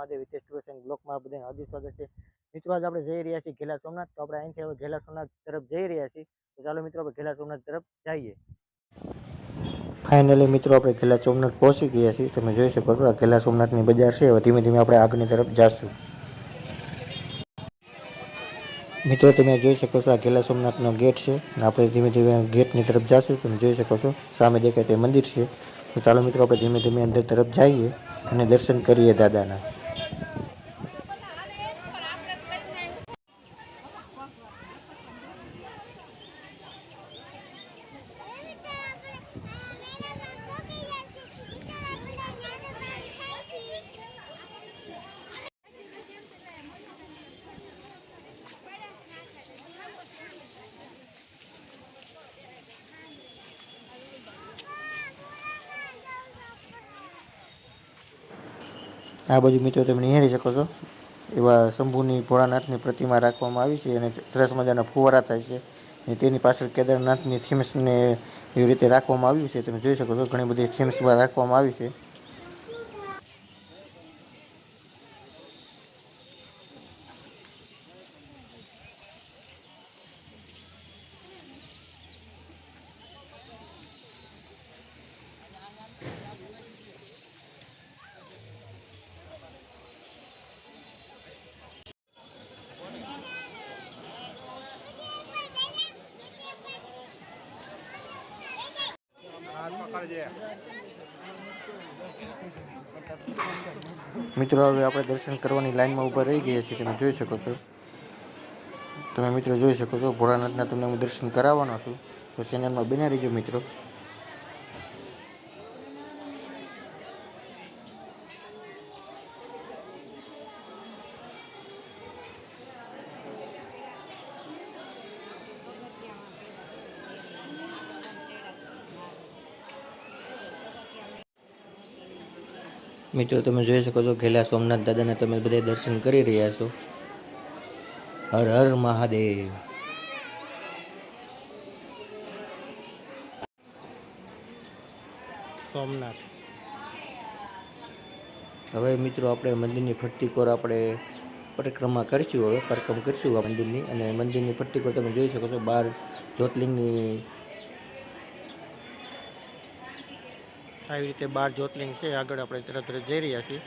Mahadev Hitesh and બ્લોકમાં બધાને હાર્દિક સ્વાગત છે. મિત્રો, આજે આપણે જઈ રહ્યા છીએ ઘેલા સોમનાથ. તો આપણે અહીંથી હવે ઘેલા સોમનાથ તરફ જઈ રહ્યા છીએ. તો ચાલો મિત્રો, આપણે ઘેલા સોમનાથ તરફ જઈએ. ફાઇનલી મિત્રો, આપણે ઘેલા સોમનાથ પહોંચી ગયા છીએ. તમે જોઈ શકો છો, આ ઘેલા સોમનાથની બજાર છે. હવે ધીમે ધીમે આપણે આગળની તરફ જઈશું મિત્રો, તમે જોઈ શકો છો, આ ઘેલા સોમનાથનો ગેટ છે. અને આપણે ધીમે ધીમે ગેટની તરફ જઈશું તમે જોઈ શકો છો, સામે દેખાય તે મંદિર છે. તો ચાલો મિત્રો, આપણે ધીમે ધીમે અંદર તરફ જઈએ અને દર્શન કરીએ દાદાના. આ બાજુ મિત્રો તમે નિહાળી શકો છો. એવા શંભુની ભોળાનાથની પ્રતિમા રાખવામાં આવી છે અને સરસ મજાના ફુવારા થાય છે. અને તેની પાછળ કેદારનાથની થીમ્સને એવી રીતે રાખવામાં આવ્યું છે. તમે જોઈ શકો છો, ઘણી બધી થીમ્સ રાખવામાં આવી છે. મિત્રો, હવે આપણે દર્શન કરવાની લાઈનમાં ઊભા રહી ગયા છીએ. તમે જોઈ શકો છો. તમે મિત્રો જોઈ શકો છો. ભોળાનાથના તમને હું દર્શન કરાવવાનો છું. તો ચેનલમાં બન્યા રહીજો મિત્રો. મિત્રો તમે જોઈ શકો છો ઘેલા સોમનાથ દાદાના તમે બધા દર્શન કરી રહ્યા છો. હર હર મહાદેવ. સોમનાથ. હવે મિત્રો આપણે મંદિરની ફટ્ટીકોર કોર આપણે પરિક્રમા કરીશું હવે પરિક્રમ કરીશું આ મંદિરની. અને મંદિરની ફટ્ટીકોર તમે જોઈ શકો છો બાર જ્યોતિર્લિંગની આવી રીતે બાર જ્યોતિર્લિંગ છે. આગળ આપણે તરત તરત જઈ રહ્યા છીએ.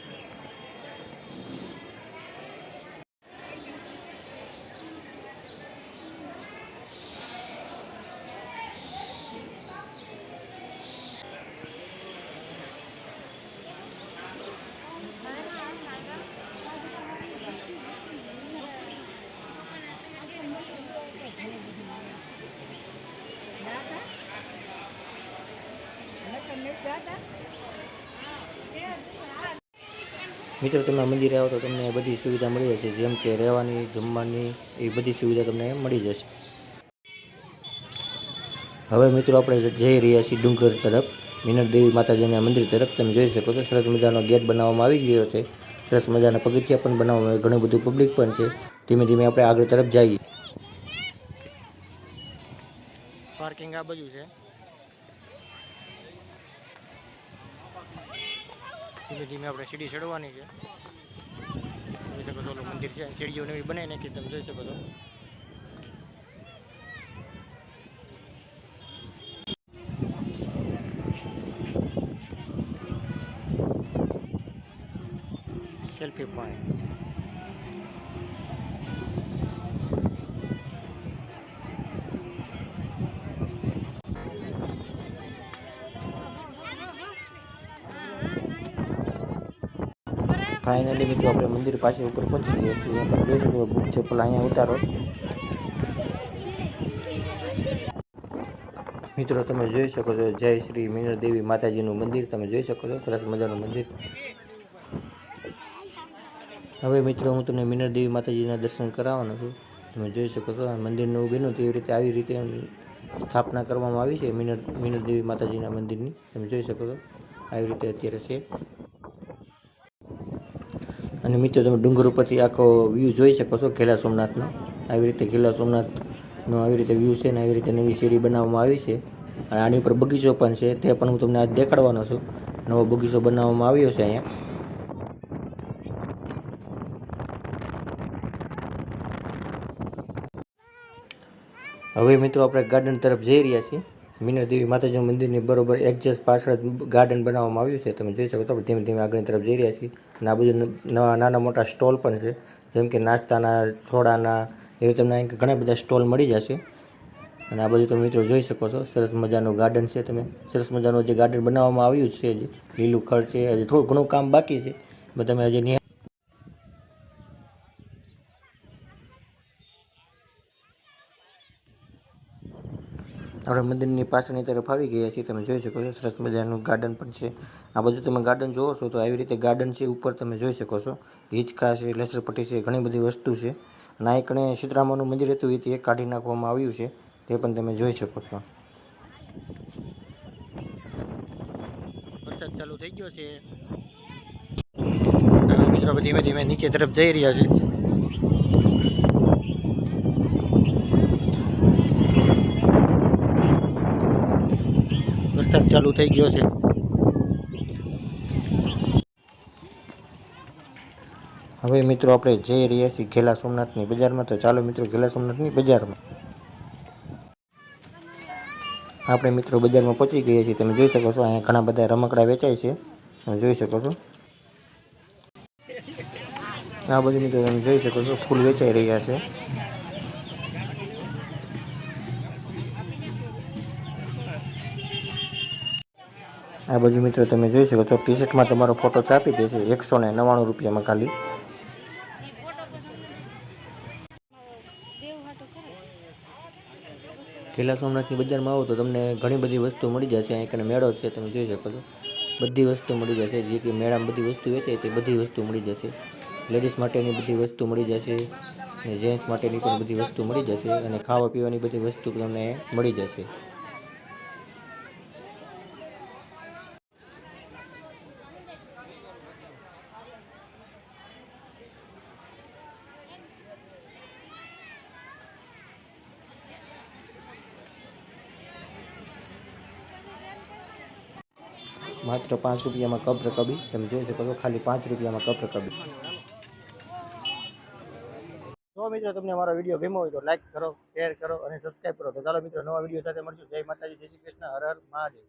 મિત્રો, તમે મંદિરે આવો તો તમને બધી સુવિધા મળી જશે. જેમ કે રહેવાની, જમવાની, એ બધી સુવિધા તમને મળી જશે. હવે મિત્રો, આપણે જઈ રહ્યા છીએ ડુંગર તરફ. મિનર દેવી માતાજીના મંદિર તરફ. તમે જોઈ શકો છો, સરસ મજાનો ગેટ બનાવવામાં આવી ગયો છે. સરસ મજાના પગથિયા પણ બનાવવામાં ઘણું બધું પબ્લિક પણ છે. ધીમે ધીમે આપણે આગળ તરફ જઈએ. પાર્કિંગ આ બાજુ છે. ધીમે ધીમે આપણે સીડી ચડવાની છે. જોઈ શકો છો મંદિર છે. સીડીઓ નવી બનાવી નથી તમે જોઈ શકો છો. સેલ્ફી પોઈન્ટ ફાઇનલી મિત્રો, આપણે મંદિર પાસે ઉપર પહોંચી ગયા છીએ. તમે જોઈ શકો બુક ચપ્પલ અહીંયા ઉતારો. મિત્રો, તમે જોઈ શકો છો, જય શ્રી મીનળ દેવી માતાજીનું મંદિર. તમે જોઈ શકો છો, સરસ મજાનું મંદિર. હવે, મિત્રો, હું તમને મીનળ દેવી માતાજીના દર્શન કરાવવાનો છું. તમે જોઈ શકો છો મંદિરનું બન્યું, તેવી રીતે આવી રીતે સ્થાપના કરવામાં આવી છે, મિનર મીનળ દેવી માતાજીના મંદિરની. તમે જોઈ શકો છો, આવી રીતે અત્યારે છે. અને મિત્રો, તમે ડુંગર ઉપરથી આખો વ્યૂ જોઈ શકો છો ખેલા સોમનાથનો. આવી રીતે ખેલા સોમનાથનો આવી રીતે વ્યૂ છે ને આવી રીતે નવી સીડી બનાવવામાં આવી છે. અને આની ઉપર બગીચો પણ છે, તે પણ હું તમને આજ દેખાડવાનો છું. નવો બગીચો બનાવવામાં આવ્યો છે અહીંયા. હવે મિત્રો, આપણે ગાર્ડન તરફ જઈ રહ્યા છીએ. મીનાદેવી માતાજીના મંદિરની બરોબર એક્ઝેક્ટ પાછળ ગાર્ડન બનાવવામાં આવ્યું છે. તમે જોઈ શકો છો ધીમે ધીમે આગળની તરફ જઈ રહ્યા છીએ. અને આ બધું નવા, નાના મોટા સ્ટોલ પણ છે. જેમ કે નાસ્તાના છોડાના એવી તમને અહીં ઘણા બધા સ્ટોલ મળી જશે. અને આ બધું તમે મિત્રો જોઈ શકો છો. સરસ મજાનું ગાર્ડન છે તમે. સરસ મજાનું જે ગાર્ડન બનાવવામાં આવ્યું છે, જે લીલું ખડ છે, હજી થોડું ઘણું કામ બાકી છે. તમે હજી આપણે મંદિરની પાછળની તરફ આવી ગયા છીએ. તમે જોઈ શકો છો, સરસ મજાનું ગાર્ડન પણ છે. આ બધું તમે ગાર્ડન જોવો છો તો આવી રીતે ગાર્ડન છે ઉપર તમે જોઈ શકો છો. હિંચકા છે, લસરપટ્ટી છે, ઘણી બધી વસ્તુ છે. અને સીતરામાનું મંદિર હતું, એ તે કાઢી નાખવામાં આવ્યું છે. તે પણ તમે જોઈ શકો છો. વરસાદ ચાલુ થઈ ગયો છે. મિત્રો ધીમે ધીમે નીચે તરફ જઈ રહ્યા છે. વરસાદ ચાલુ થઈ ગયો છે. હવે મિત્રો આપણે જઈ રહ્યા છીએ ઘેલા સોમનાથની બજારમાં. તો ચાલો મિત્રો ઘેલા સોમનાથની બજારમાં. આપણે મિત્રો બજારમાં પહોંચી ગયા છીએ. તમે જોઈ શકો છો, અહીંયા ઘણા બધા રમકડા વેચાય છે. તમે જોઈ શકો છો. આ બધું મિત્રો તમે જોઈ શકો છો, ફૂલ વેચાઈ રહ્યા છે. આ બાજુ મિત્રો તમે જોઈ શકો છો ટી શર્ટમાં તમારો ફોટો છાપી દેશે એકસો ને નવ્વાણું રૂપિયામાં ખાલી. ખેલા સોમનાથની બજારમાં આવો તો તમને ઘણી બધી વસ્તુ મળી જશે અહીં કને મેળો છે, તમે જોઈ શકો છો. બધી વસ્તુ મળી જશે, જે કે મેળામાં બધી વસ્તુ વેચાય તે બધી વસ્તુ મળી જશે. લેડીઝ માટેની બધી વસ્તુ મળી જશે, અને જેન્ટ્સ માટેની પણ બધી વસ્તુ મળી જશે, અને ખાવા પીવાની બધી વસ્તુ તમને મળી જશે. માત્ર પાંચ રૂપિયામાં કપ રકબી તમે જોઈ શકો છો, ખાલી પાંચ રૂપિયામાં કપ રકબી જો મિત્રો તમને મારો વીડિયો ગમ્યો હોય તો લાઈક કરો શેર કરો અને સબસ્ક્રાઈબ કરો. તો ચાલો મિત્રો, નવા વીડિયો સાથે મળશું. જય માતાજી, જય શ્રી કૃષ્ણ. હર હર મહાદેવ.